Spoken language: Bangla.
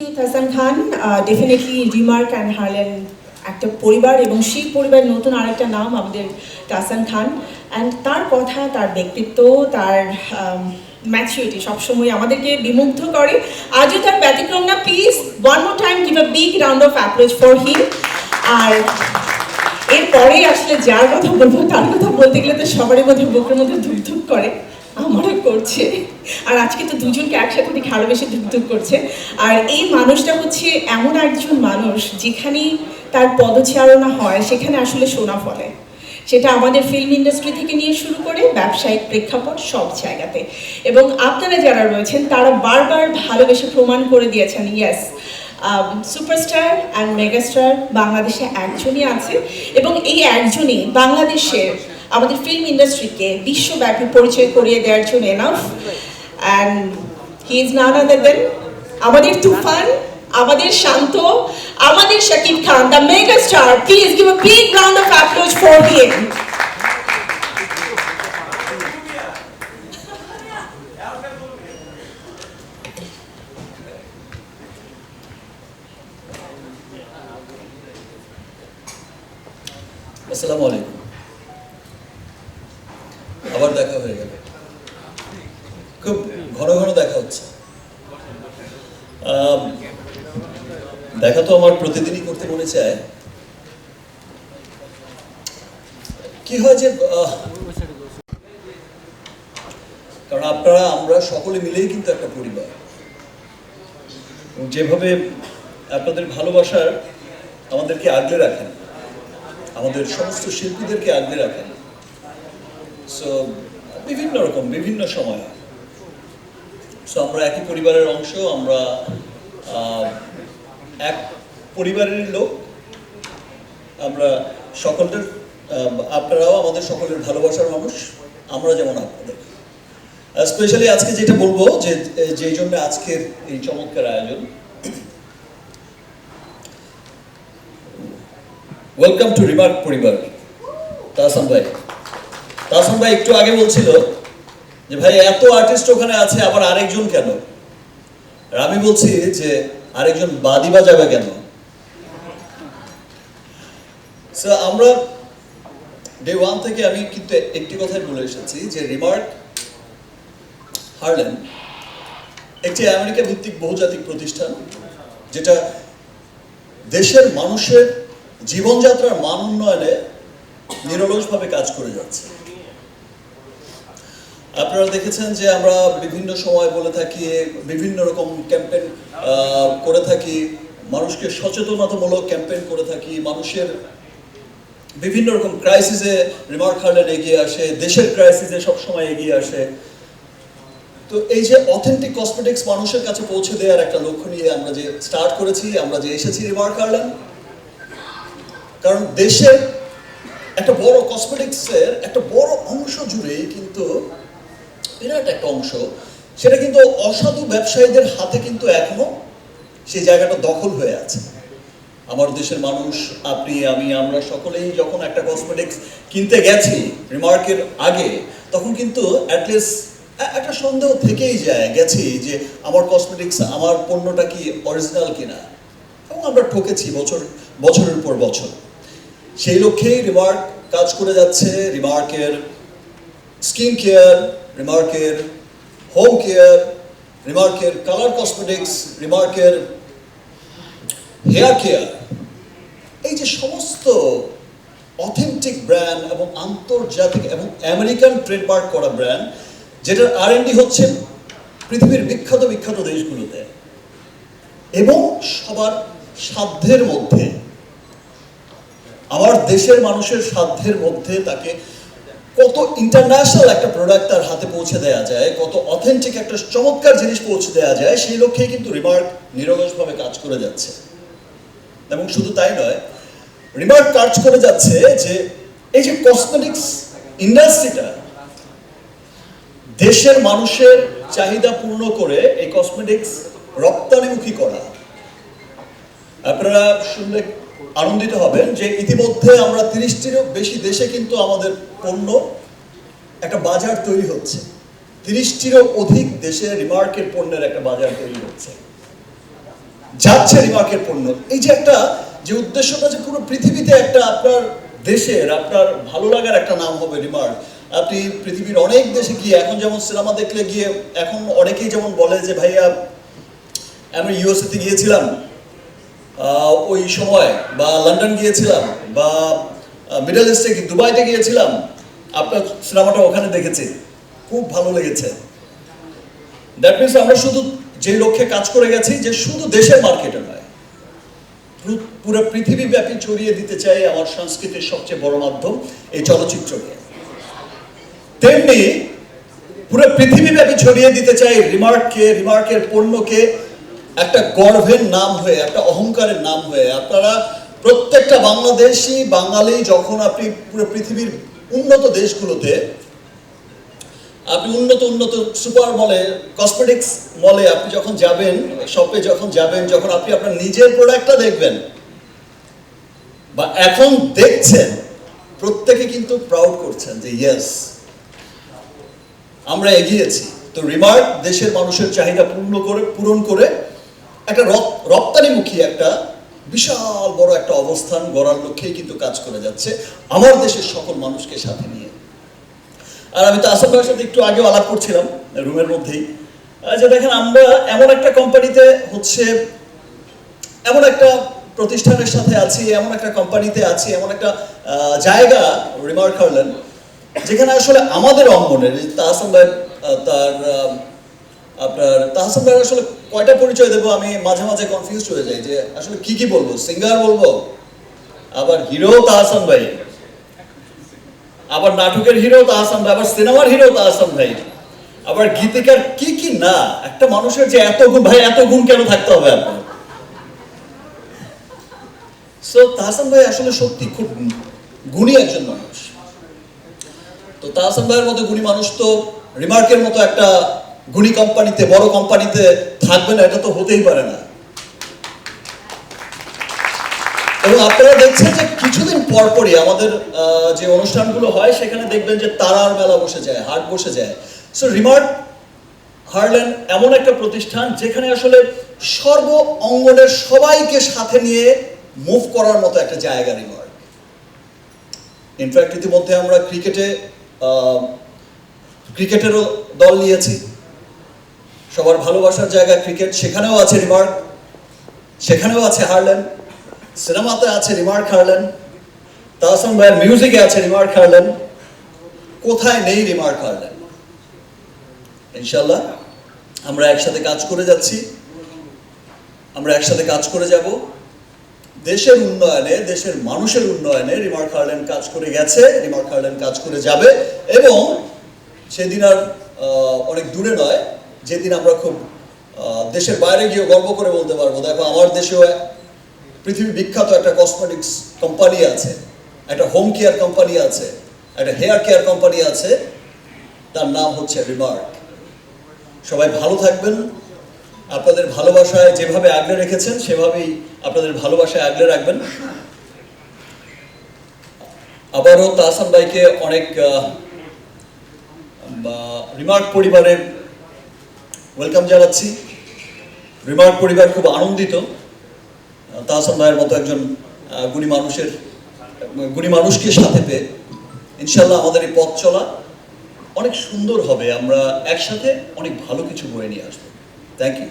Hasan Khan definitely Remark and Harlan একটা পরিবার এবং সেই পরিবারের নতুন আরেকটা নাম আমাদের তাসান খান। অ্যান্ড তার কথা, তার ব্যক্তিত্ব, তার ম্যাচুরিটি সবসময় আমাদেরকে বিমুগ্ধ করে। আজও তার ব্যতিক্রম না please one more time give a big round of approach for him আর এরপরে আসলে যার কথা বলব, তার কথা বলতে গেলে তো সবারই মধ্যে বুকের মধ্যে ধুকধুক করে। আমারও করছে আর আজকে তো দুজনকে একসাথে দেখে আরও বেশি করছে। আর এই মানুষটা হচ্ছে এমন একজন মানুষ যেখানেই তার পদচারণা হয়, সেখানে আসলে সোনা ফলে। সেটা আমাদের ফিল্ম ইন্ডাস্ট্রি থেকে নিয়ে শুরু করে ব্যবসায়িক প্রেক্ষাপট সব জায়গাতে। এবং আপনারা যারা রয়েছেন, তারা বারবার ভালোবেসে প্রমাণ করে দিয়েছেন ইয়েস সুপারস্টার অ্যান্ড মেগাস্টার বাংলাদেশে একজনই আছে। এবং এই একজনই বাংলাদেশের আমাদের ফিল্ম ইন্ডাস্ট্রিকে বিশ্বব্যাপী পরিচয় করিয়ে দেওয়ার জন্য enough and he is none other আমাদের তুফান, আমাদের শান্ত, আমাদের Shakib Khan the mega star please give a big round of applause for him আসসালামু আলাইকুম ঘন ঘন দেখা হচ্ছে। দেখা তো আমার প্রতিদিনই করতে মনে চায়। কি হয় যে কারণ আপনারা, আমরা সকলে মিলেই কিন্তু একটা পরিবার। যেভাবে আপনাদের ভালোবাসার আমাদেরকে আগলে রাখেন, আমাদের সমস্ত শিল্পীদেরকে আগলে রাখেন। সো বিভিন্ন রকম, বিভিন্ন সময়। সো আমরা একই পরিবারের অংশ, আমরা এক পরিবারের লোক। আমরা সকলের আপনারাও আমাদের সকলের ভালোবাসার মানুষ, আমরা যেমন আপনাদের। স্পেশালি আজকে যেটা বলব, যে, যেই জন্য আজকের এই চমৎকার আয়োজন। ওয়েলকাম টু রিমার্ক পরিবার। তাহসান ভাই। তাহসান ভাই একটু আগে বলছিল যে ভাই, এত আর্টিস্ট ওখানে আছে, আবার আরেকজন কেন? আমি বলছি যে আরেকজন বাদি বাজাবে কেন? আমরা ডে ওয়ান থেকে আমি কিন্তু একটি কথাই বলে এসেছি যে রিমার্ক হারলেন একটি আমেরিকা ভিত্তিক বহুজাতিক প্রতিষ্ঠান, যেটা দেশের মানুষের জীবনযাত্রার মান উন্নয়নে নিরলসভাবে কাজ করে যাচ্ছে। আপনারা দেখেছেন যে আমরা বিভিন্ন সময় বলে থাকি, বিভিন্ন রকম ক্যাম্পেইন করে থাকি, মানুষকে সচেতনতামূলক ক্যাম্পেইন করে থাকি, মানুষের বিভিন্ন রকম ক্রাইসিসে রিমার্ক হার্লেন এগিয়ে আসে, দেশের ক্রাইসিসে সবসময় এগিয়ে আসে। তো এই যে অথেন্টিক কসমেটিক্স মানুষের কাছে পৌঁছে দেওয়ার একটা লক্ষ্য নিয়ে আমরা যে স্টার্ট করেছি, আমরা যে এসেছি রিমার্ক হার্লেন, কারণ দেশের একটা বড় কসমেটিক্সের একটা বড় বিরাট একটা অংশ। সেটা কিন্তু অসাধু ব্যবসায়ীদের হাতে কিন্তু এখনও সেই জায়গাটা দখল হয়ে আছে। আমার দেশের মানুষ, আপনি, আমি, আমরা সকলেই যখন একটা কসমেটিক্স কিনতে গেছি রিমার্কের আগে, তখন কিন্তু অ্যাটলিস্ট একটা সন্দেহ থেকেই যায়, গেছি যে আমার কসমেটিক্স আমার পণ্যটা কি অরিজিনাল কিনা। এবং আমরা ঠকেছি বছর, বছরের পর বছর। সেই লক্ষ্যেই রিমার্ক কাজ করে যাচ্ছে রিমার্কের স্কিন কেয়ার রিমার্কের হোম কেয়ার রিমার্কের কালার কসমেটিক্স রিমার্কের হেয়ার কেয়ার এই যে সমস্ত অথেন্টিক ব্র্যান্ড এবং আন্তর্জাতিক এবং আমেরিকান ট্রেডমার্ক করা ব্র্যান্ড যেটার আর এন ডি হচ্ছে পৃথিবীর বিখ্যাত বিখ্যাত দেশগুলোতে। এবং সবার সাধ্যের মধ্যে, আমার দেশের মানুষের সাধ্যের মধ্যে তাকে কত ইন্টারন্যাশনাল একটা প্রোডাক্ট তার হাতে পৌঁছে দেওয়া যায়, কত অথেন্টিক একটা চমৎকার জিনিস পৌঁছে দেওয়া যায়, সেই লক্ষ্যে কিন্তু রিমার্ক নিরলসভাবে কাজ করে যাচ্ছে। এবং শুধু তাই নয় রিমার্ক কাজ করে যাচ্ছে যে এই যে কসমেটিক্স ইন্ডাস্ট্রিটা দেশের মানুষের চাহিদা পূর্ণ করে এই কসমেটিক্স রপ্তানিমুখী করা। আপনারা শুনলে আনন্দিত হবেন যে ইতিমধ্যে আমরা তিরিশটিরও বেশি দেশে কিন্তু আমাদের পণ্য একটা বাজার তৈরি হচ্ছে। তিরিশটিরও অধিক দেশে রিমার্কের পণ্যের একটা বাজার তৈরি হচ্ছে। যাচ্ছে রিমার্কের পণ্য। এই যে একটা, যে উদ্দেশ্যটা যে পুরো পৃথিবীতে একটা আপনার দেশের, আপনার ভালো লাগার একটা নাম হবে রিমার্ক। আপনি পৃথিবীর অনেক দেশে গিয়ে এখন যেমন সিনেমা দেখলে গিয়ে এখন অনেকেই যেমন বলে যে, ভাইয়া, আমি ইউএসএতে গিয়েছিলাম। ওই সময় বা লন্ডন গিয়েছিলাম বা মিডল ইস্টে দুবাইতে গিয়েছিলাম, আপনার সিনেমাটা ওখানে দেখেছি। খুব ভালো লেগেছে। দ্যাট মিনস আমরা শুধু যে লক্ষ্যে কাজ করে গেছি যে শুধু দেশের মার্কেটে নয়, পুরো- পৃথিবীব্যাপী ছড়িয়ে দিতে চাই আমার সংস্কৃতির সবচেয়ে বড় মাধ্যম এই চলচ্চিত্রকে তেমনি পুরো পৃথিবীব্যাপী ছড়িয়ে দিতে চাই রিমার্ককে রিমার্কের পণ্যকে একটা গর্ভের নাম হয়ে, একটা অহংকারের নাম হয়ে, আপনারা প্রত্যেকটা বাংলাদেশি, বাঙালি, যখন আপনি পুরো পৃথিবীর উন্নত দেশগুলোতে, আপনি উন্নত উন্নত সুপার মলে কসমেটিক্স মলে আপনি যখন যাবেন শপে যখন যাবেন, যখন আপনি আপনার নিজের প্রোডাক্টটা দেখবেন, বা এখন দেখছেন, প্রত্যেকে কিন্তু প্রাউড করছেন যে ইয়েস আমরা এগিয়েছি। তো রিমার্ক দেশের মানুষের চাহিদা পূর্ণ করে, পূরণ করে একটা রপ্তানিমুখী একটা বিশাল বড় একটা অবস্থান গড়ার লক্ষ্যেই কিন্তু কাজ করে যাচ্ছে আমার দেশের সকল মানুষকে সাথে নিয়ে। আর আমি তো আসাম ভাইয়ের সাথে একটু আগেও আলাপ করছিলাম রুমের মধ্যেই। যে দেখেন, আমরা এমন একটা কোম্পানিতে হচ্ছে, এমন একটা প্রতিষ্ঠানের সাথে আছি, এমন একটা কোম্পানিতে আছি, এমন একটা জায়গা, রিমার্ক করলেন, যেখানে আসলে আমাদের অঙ্গনের তাহসান ভাই তার আপনার তাহসান ভাই আসলে কয়টা পরিচয় দেবো? আমি মাঝে মাঝে কনফিউজ হয়ে যাই যে আসলে কি কি বলব? সিঙ্গার বলব, আবার হিরো তাহসান ভাই, আবার নাটকের হিরো তাহসান ভাই, আবার সিনেমার হিরো তাহসান ভাই, আবার গীতিকার কি কি না? একটা মানুষের যে এত গুণ, ভাই, এত গুণ কেন থাকতে হবে আপনার? সো তাহসান ভাই আসলে সত্যি খুব গুণী একজন মানুষ। তো তাহসান ভাইয়ের মতো গুণী মানুষ তো রিমার্কের মতো একটা গুণী কোম্পানিতে, বড় কোম্পানিতে থাকবে না, এটা তো হতেই পারে না। এবং আপনারা দেখছেন যে কিছুদিন পর পরই আমাদের যে অনুষ্ঠানগুলো হয়, সেখানে দেখবেন যে তারার মেলা বসে যায়, হাট বসে যায়। সো রিমার্ট হারল্যান্ড এমন একটা প্রতিষ্ঠান যেখানে আসলে সর্ব অঙ্গনের সবাইকে সাথে নিয়ে মুভ করার মতো একটা জায়গা রিমার্ক ইনফ্যাক্ট ইতিমধ্যে আমরা ক্রিকেটে ক্রিকেটেরও দল নিয়েছি। সবার ভালোবাসার জায়গা ক্রিকেট সেখানেও আছে রিমার্ক, সেখানেও আছে হারল্যান্ড সিনেমাতে আছে রিমার্ক হারল্যান্ড তাহসান ভাইয়ের মিউজিকে আছে রিমার্ক হারল্যান্ড কোথায় নেই রিমার্ক হারল্যান্ড ইনশাল্লাহ আমরা একসাথে কাজ করে যাচ্ছি। আমরা একসাথে কাজ করে যাব। দেশের উন্নয়নে, দেশের মানুষের উন্নয়নে রিমার্ক হারল্যান্ড কাজ করে গেছে, রিমার্ক হারল্যান্ড কাজ করে যাবে এবং সেদিন আর অনেক দূরে নয় যেদিন আমরা খুব দেশের বাইরে গিয়ে গর্ব করে বলতে পারব। দেখো, আমার দেশেও পৃথিবী বিখ্যাত একটা কসমেটিক্স কোম্পানি আছে, একটা হোম কেয়ার কোম্পানি আছে, একটা হেয়ার কেয়ার কোম্পানি আছে, তার নাম হচ্ছে রিমার্ক সবাই ভালো থাকবেন। আপনাদের ভালোবাসায় যেভাবে আগলে রেখেছেন, সেভাবেই আপনাদের ভালোবাসায় আগলে রাখবেন। আবারও তাহসান ভাইকে অনেক রিমার্ক পরিবারে ওয়েলকাম জানাচ্ছি। রিমার্ক পরিবার খুব আনন্দিত। তাহসান ভাইয়ের মতো একজন গুণী মানুষের, গুণী মানুষকে সাথে পেয়ে ইনশাল্লাহ আমাদের এই পথ চলা অনেক সুন্দর হবে। আমরা একসাথে অনেক ভালো কিছু বয়ে নিয়ে আসব। Thank you.